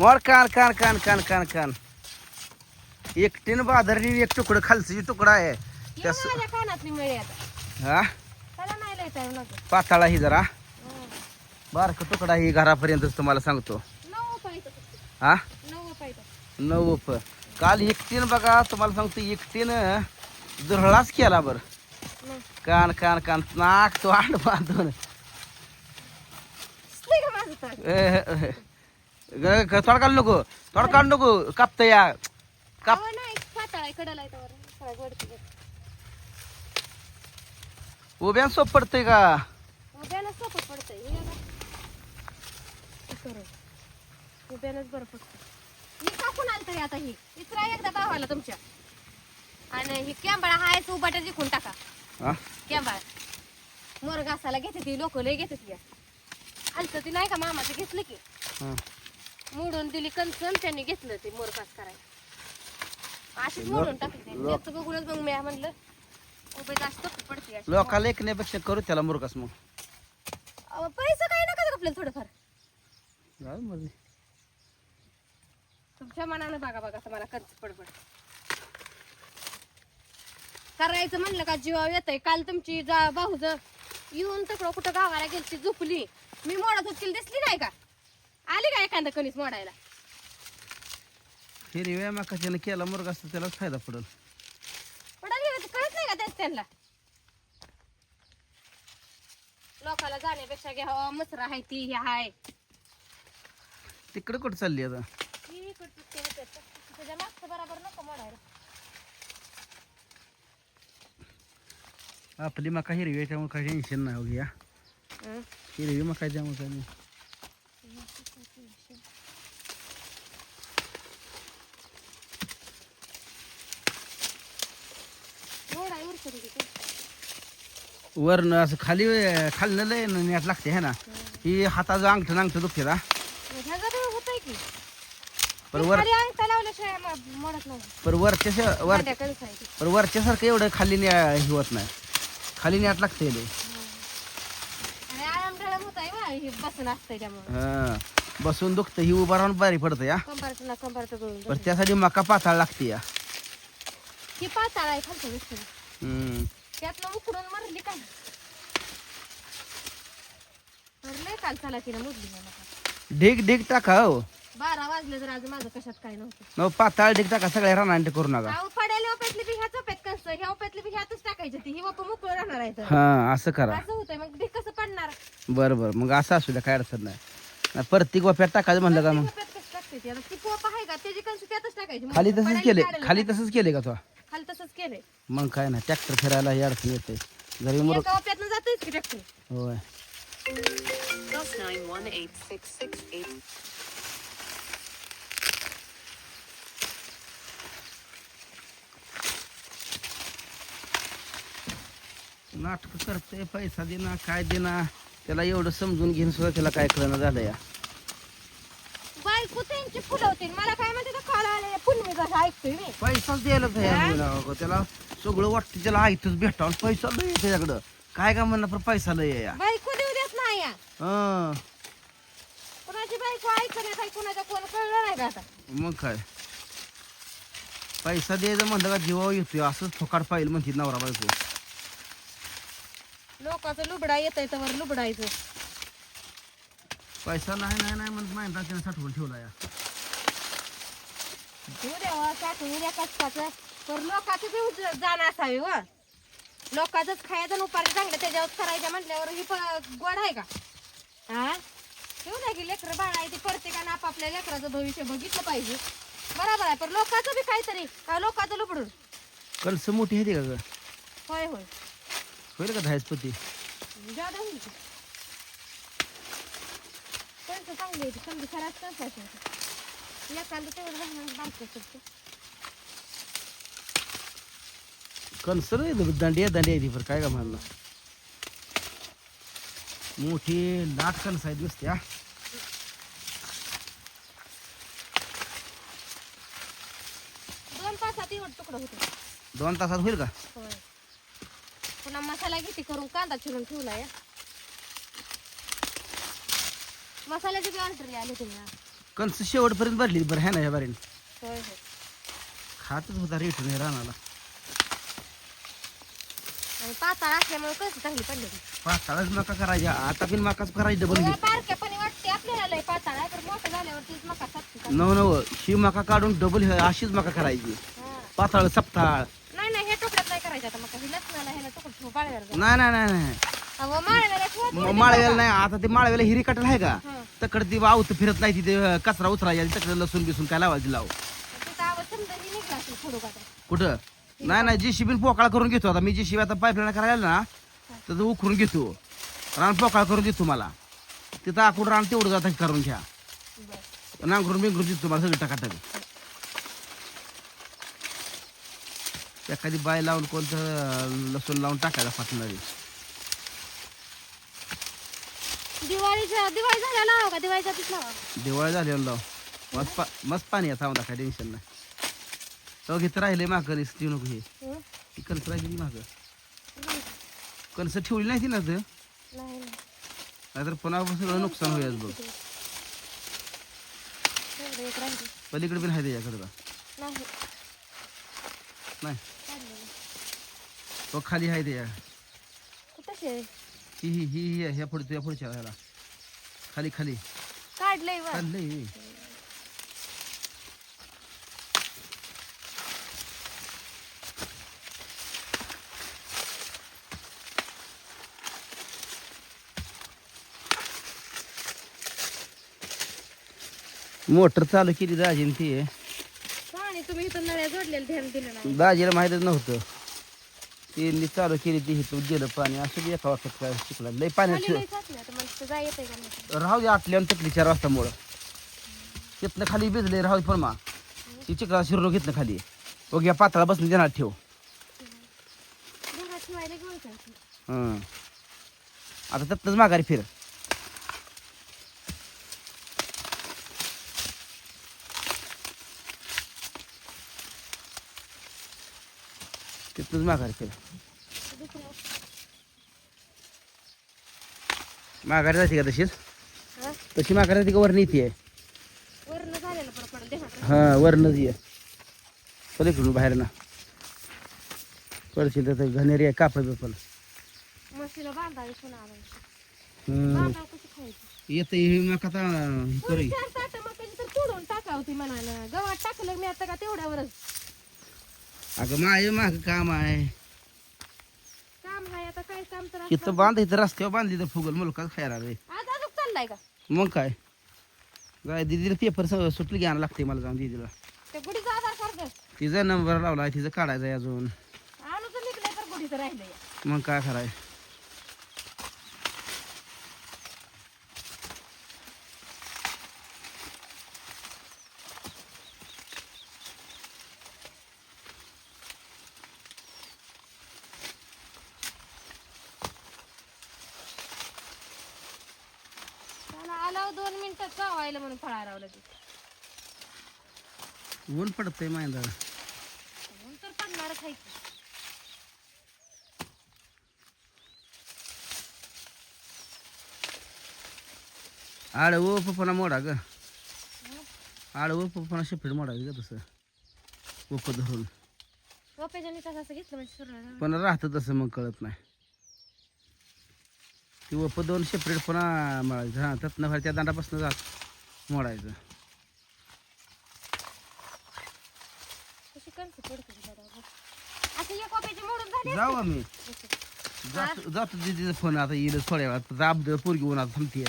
मोर कान कान कान कान कान कान. एकटीनं बाजारली एक तुकडं खालचं तुकडा आहे. ये त्यास माझ्या कानातली मिळे आता. हा? पाताळा ही जरा. हं. बारक तुकडा ही घरापर्यंतच तुम्हाला सांगतो. हा? नऊ उप काल एकटीनं बघा तुम्हाला सांगतो एकटीनं दुरळाच केला बर. कान कान कान. नाक तो आड बांधून दिसलंय का माझं तर ए, ए, ग- ग- तोड काढू नको तोड काढू नको कापत या. काप अहो, नाही पाताळ आहे कडला आहे त्यावर सगळं गोडचं गोड. उभ्या सोप पडतंय का? उभ्यानंच सोपं पडतंय हे बघा. करू. उभ्यानंच बरं पडतं मी कापून आलं तरी आता ही. इचरा एकदा भावाला तुमच्या. आणि ही कॅम्बाळा जिंकून टाका. हा? कॅम्बाळा मोर घासाला घेते ती लोक लय घेते ती. आलतं ती नाही का मामाचं घेतलं की? हा. मोडून दिली कणसन त्यांनी घेतलं ते मोर घास करायला. अशीच मोडून टाकली ते. लोक- त्याचं बघूनच मग मी म्हणलं उभे जास्त पडते अशी. लोकाला ऐकण्यापेक्षा करू त्याला मुरगास मग. अहो, पैसे काय नका आपल्याला थोडंफार. जाऊ. तुमच्या मनानं बघा बघा मला खर्च पडपड करायचं म्हणलं का जीवावर येतंय. काल तुमची जा भाऊज येऊन तिकडं कुठं गावाला गेलती झोपली. मी मोडत होती दिसली नाही का? आली का एखादं कणीस मोडायला? हिरव्या माकाच्यानं केला मुरगास तर त्यालाच फायदा पडेल. पडाली कळत नाही का तेच त्यांना? लोकाला जाण्यापेक्षा घ्यावं मसरा आहे ती हे हाय तिकडे कुठं चालली आता? ही इकडची ते होते. त्याच्या मागचं बरोबर नको मोडायला. आपली मका हिरवी आहे त्यामुळे काही टेन्शन नाही हो घ्या हं. हिरवी मका त्यामुळे काही नाही. वरनं असं खाली खालनं लय नेट लागते है ना? ही हाताचं अंगठं अंगठं दुखते ना. पर वर पर वरच्या वर. पर वरच्यासारखं एवढं खाली ने हे होत नाही. खाली नेट लागते आहे हे बसून दुखतं ही. उभा राहून बारी पडतं या ना पण त्यासाठी मका पाताळ लागते या. ही पाताळ आहे. त्यातनं उकडून मरली का मरलंय काल चला तिला मला ढीग ढीग टाका हो. बारा वाजले तर आज माझं कशात काय नव्हतं. मग पाताळ ढीग टाका सगळ्या रानांटे करू नका. अहो पडायला ओप्यातली बी ह्या चोप्यात कसं? ह्या ओप्यातली बी ह्यातच टाकायची ती. ही ओप मोकळं राहणार आहे तर. हा असं करा. असं होतंय. मग कसं पडणार? बरं बरं. मग असं असू द्या काय अडचण नाही. नाही, प्रत्येक वाफ्यात टाकायचं म्हणलं का मग? ओप्यात कसं टाकते ती आता ती पोप आहे का? त्याची कंस त्यातच टाकायची. खाली तसंच केले. काढायला खाली तसंच केले का तो? खाली तसंच केलंय. मग काय ना ट्रॅक्टर फिरायला ही अडचण येते. जरी मुर एका जातोय की ट्रॅक्टर होय. Plus nine one eight six six eight. नाटक करते पैसा देना काय देना त्याला एवढं समजून घेऊन सुद्धा त्याला काय कळणं झालं या. बायको त्यांची फुलं होती मला काय म्हणते तर काल आले. पुन्हा कसं ऐकतोय मी. पैसाच द्यायला तयार नाही ना अगं. त्याला सगळं वाटतं त्याला ऐकतच भेटावं. पैसा लय आहे त्याच्याकडं. काय का म्हणणं पण पैसा लय आहे या. बायको देऊ देत नाही या. हं. कुणाची बायको ऐकण्यात आहे कुणाच्या कोण कळलं नाही का आता? मग काय? पैसा द्यायचं म्हणलं का जीवावर येतोय. असंच फुकाट पाहिजे म्हणते नवरा बायको. लोकांचं लुबडा येत आहे तर लुबडायचं पैसा नाही नाही नाही म्हणत माहिती त्याने साठवून ठेवला या. उद्या साठून उद्या कष्टाचं. तर लोकांचं बी उज- जाणं असावी व लोकांचंच खायचं आणि उपारी चांगलं त्याच्यावर करायचं म्हटल्यावर ही प- गोड आहे का? हा ठेवू द्या की लेकरं बाळ आहे ते प्रत्येकानं आपापल्या लेकराचं भविष्य बघितलं पाहिजे. बरोबर आहे पण लोकांचं बी काहीतरी का लोकांचं लुबडून कणसं मोठी आहे का ग? होय होय. होईल का जादा होईल की. कणसं चांगली आहे ती समजी खराब कणसाची एखादं तेवढं राहणार बारकं सुटतं. कणस रे दांडी आहे दांडी आहे ती पण काय का म्हणणं? मोठी लाट कणस आहेत नुसत्या दोन तासात एवढं तुकडं होतं. दोन तासात होईल का? पुन्हा मसाला किती करून कांदा चिरून ठेवलाय. मसाल्याची बी ऑर्डर आले तुम्ही कणस शेवटपर्यंत भरली बरं ह्या ना ह्या बारीन होय होय खातच होता रिटर्न हे रानाला आणि पाताळ असल्यामुळे कसं चांगली पडली. पाताळच मका करायच्या आता पण मकाच करायची डबल तेव्हा बारक्यापणी वाटते आपल्याला लय पाताळ आहे तर मोठं झाल्यावरतीच मका सापती का? नव नव ही मका काढून डबल अशीच मका करायची हा. पाताळ सपताळ नाही नाही नाही करायचं आता मका ही लसणाला ह्याला टोकड ठेवू बाळव्याला जाऊ. नाही नाही नाही नाही अहो माळव्याला ठेवा म- थोडी माळव्याला बाबा. नाही आता ते माळव्याला हिरी काटल आहे का हं. तकड ती वावत फिरत नाही तिथे कचरा उचरा यायला तकडे लसूण बिसून काय लावायची लाव? कुठं? नाही नाही जी शिबीन पोकाळ करून घेतो आता. मी जी शिबी आता पाईपलाईन करायला ना तर उखरून घेतो. रान पोकाळ करून देतो मला तिथं आखूड रान तेवढं जातं करून घ्या. नांगरून बिंगरून देतो मला सगळं टाकाटक. एखादी बाय लावून कोणतं लसूण लावून टाकायला फाटणारी. दिवाळीच्या दिवाळी झाल्या लावा का? दिवाळीच्या तीच लावा दिवाळी झाली लाव. मस्त पा मस्त पाणी आहे थांबा काय टेन्शन नाही. तो घेत राहिले मागं दिसती नको हे. हं? ही कणस राहिली मागं. कणस ठेवली नाही ती ना तर नाही. नाही. नाहीतर पुन्हा सगळं नुकसान होईल बघ. तेवढं एक राहिलं. पलीकडे पण आहे त्याच्याकडे का? नाही. नाही. काढलेलं. तो खाली आहे त्याच्या कुठं शे? ही ही ही ही ह्या पुढच्या या पुढच्या ह्याला खाली खाली. काढलंय वर. चाललंय मोटर चालू केली दाजीने ती. पाणी तुम्ही इथं नळ्या जोडलेलं ध्यान दिलं नाही. दाजीला माहीतच नव्हतं. त्यांनी चालू केली ती हिथून गेलं पाणी. असं बी एका वाजता काय शिकला लय पाण्यात राहू दे आटल्या चकली चार वाजता मुळं तिथनं खाली भिजले राहू पण मा ती चिकला शिरून घेतलं खाली. बघ या पातळा बसून देणार ठेव. हं. आता त्यातनंच माघारी फिर. तिथनंच माघारी दुसरं माघारी जाते का तशीच? तशी माघारी जाते का बरं पडेल देहात हां वरनंच ये पलीकडून बाहेर ना पडशील तर घनेरी आहे कापड बिपल येतं हे करू चार ताटं मग त्याची तर तोडून टाकावं ती म्हणानं गव्हात टाकलं मी आता का तेवढ्यावरच अगं माझे माग काम आहे. काम आहे आता काय काम तर. इथं बांध इथं रस्त्यावर बांधली तर फुगल मुलगा खायला रे आज अजून चाललाय का? मग काय? काय दिदीला पेपर सगळं सुटली घ्यायला लागते मला जाऊन दिदीला. ते गुढीचं आधार कार्ड. तिचा नंबर लावला तिचं काढायचं अजून. आणूच निघलंय तर गुढीचं राहिलंय. मग काय कराय आलाव दोन मिनिटात चावायला म्हणून फळा रावलं ते. ऊन पडतंय माहिती म्हणून तर पडणारच आहे की. आडवं पप्पाना मोडा ग. आडवं पप्पाना शेपट मोडायचं ग तसं. उप धरून. म्हणजे सुरू पण राहतं तसं मग कळत नाही. ती वप दोन सेपरेट पुन्हा मळायचं. हां त्यातनं बाहेर त्या दांडापासून जात मोडायचं. बरोबर. जाऊ आम्ही जातो जातो दीदीचा फोन. आता येईल थोड्या वेळात. राब पोरगी होऊन आता थांबते